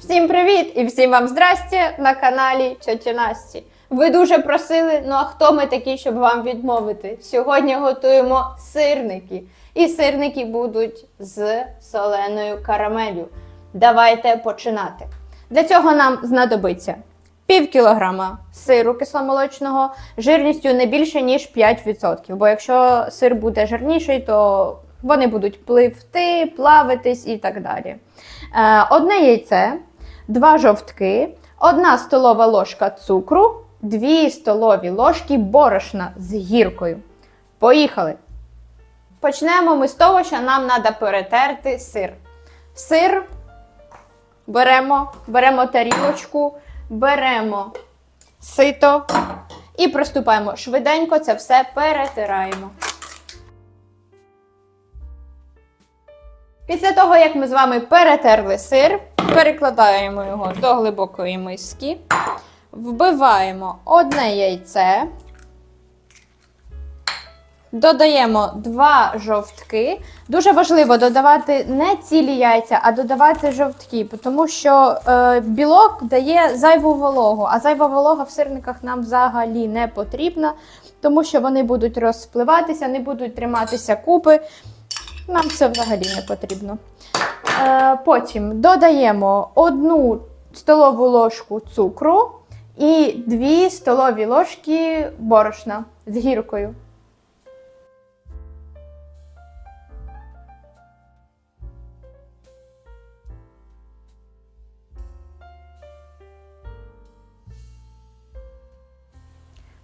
Всім привіт і всім вам здрасте на каналі Тьоті Насті. Ви дуже просили, ну а хто ми такі, щоб вам відмовити? Сьогодні готуємо сирники. І сирники будуть з соленою карамелью. Давайте починати. Для цього нам знадобиться пів кілограма сиру кисломолочного жирністю не більше, ніж 5%. Бо якщо сир буде жирніший, то вони будуть пливти, плавитись і так далі. Е, Одне яйце, два жовтки, одна столова ложка цукру, дві столові ложки борошна з гіркою. Поїхали! Почнемо ми з того, що нам треба перетерти сир. Сир беремо, беремо тарілочку, беремо сито і приступаємо швиденько це все перетираємо. Після того, як ми з вами перетерли сир, перекладаємо його до глибокої миски, вбиваємо одне яйце, додаємо два жовтки. Дуже важливо додавати не цілі яйця, а додавати жовтки, тому що е, білок дає зайву вологу, а зайва волога в сирниках нам взагалі не потрібна, тому що вони будуть розпливатися, не будуть триматися купи. Нам це взагалі не потрібно. Е, потім додаємо одну столову ложку цукру і дві столові ложки борошна з гіркою.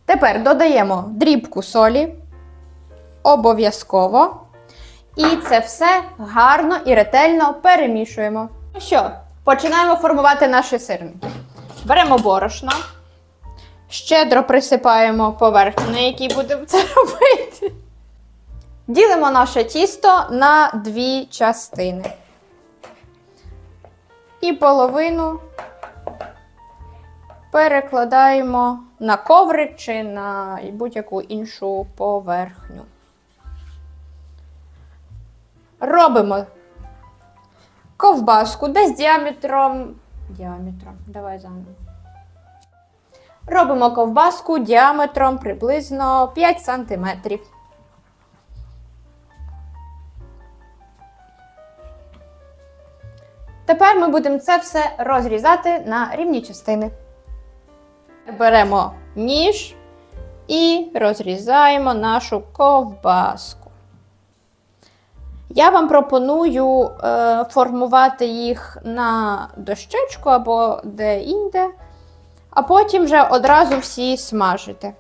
Тепер додаємо дрібку солі. Обов'язково. І це все гарно і ретельно перемішуємо. Ну що, починаємо формувати наші сирники. Беремо борошно, щедро присипаємо поверхню, на якій будемо це робити. Ділимо наше тісто на дві частини. І половину перекладаємо на коврик чи на будь-яку іншу поверхню. Робимо ковбаску десь діаметром. Діаметром, давай заново. Робимо ковбаску діаметром приблизно 5 см. Тепер ми будемо це все розрізати на рівні частини. Беремо ніж і розрізаємо нашу ковбаску. Я вам пропоную е, формувати їх на дощечку або де-інде, а потім вже одразу всі смажити.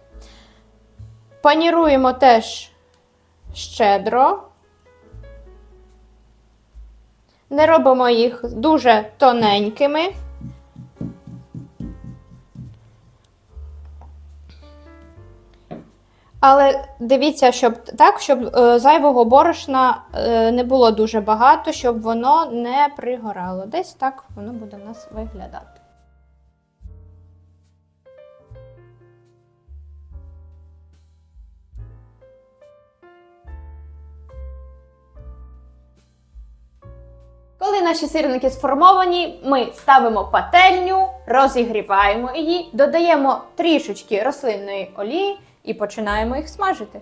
Паніруємо теж щедро. Не робимо їх дуже тоненькими. Але дивіться, щоб так, щоб е, зайвого борошна е, не було дуже багато, щоб воно не пригорало. Десь так воно буде в нас виглядати. Коли наші сирники сформовані, ми ставимо пательню, розігріваємо її, додаємо трішечки рослинної олії і починаємо їх смажити.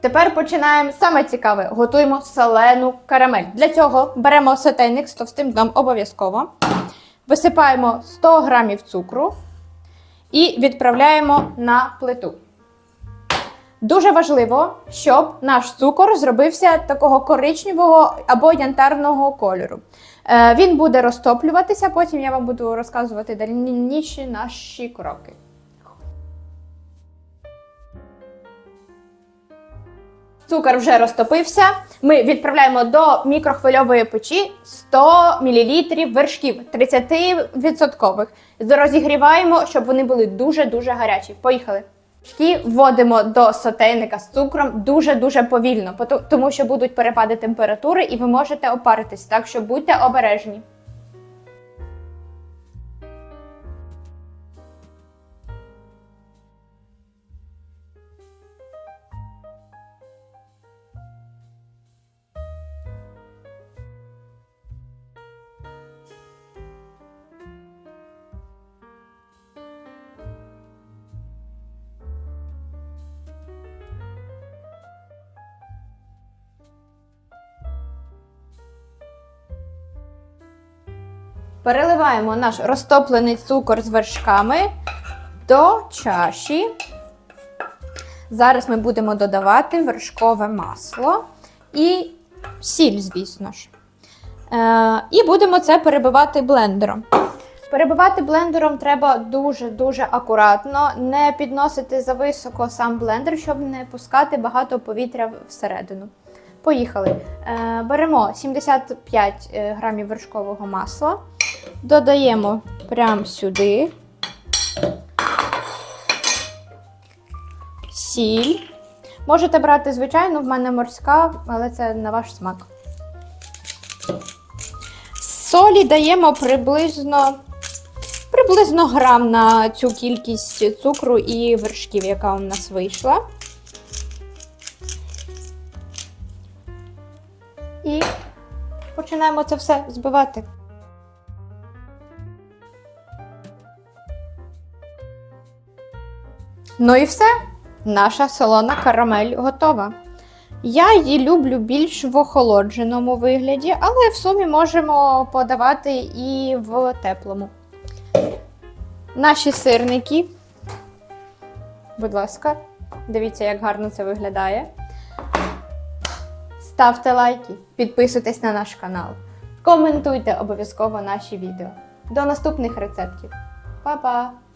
Тепер починаємо саме цікаве. Готуємо солену карамель. Для цього беремо сотейник з товстим дном обов'язково. Висипаємо 100 грамів цукру і відправляємо на плиту. Дуже важливо, щоб наш цукор зробився такого коричневого або янтарного кольору. Е, Він буде розтоплюватися, потім я вам буду розказувати дальніші наші кроки. Цукор вже розтопився. Ми відправляємо до мікрохвильової печі 100 мл вершків 30%. Розігріваємо, щоб вони були дуже-дуже гарячі. Поїхали. Вершки вводимо до сотейника з цукром дуже-дуже повільно, тому що будуть перепади температури і ви можете опаритись, так що будьте обережні. Переливаємо наш розтоплений цукор з вершками до чаші. Зараз ми будемо додавати вершкове масло і сіль, звісно ж. Е, і будемо це перебивати блендером. Перебивати блендером треба дуже-дуже акуратно, не підносити зависоко сам блендер, щоб не пускати багато повітря всередину. Поїхали. Е, беремо 75 е, грамів вершкового масла, додаємо прямо сюди. Сіль. Можете брати звичайну, в мене морська, але це на ваш смак. Солі даємо приблизно, приблизно грам на цю кількість цукру і вершків, яка у нас вийшла. І починаємо це все збивати. Ну і все. Наша солона карамель готова. Я її люблю більш в охолодженому вигляді, але в сумі можемо подавати і в теплому. Наші сирники. Будь ласка, дивіться, як гарно це виглядає. Ставте лайки, підписуйтесь на наш канал, коментуйте обов'язково наші відео. До наступних рецептів. Па-па!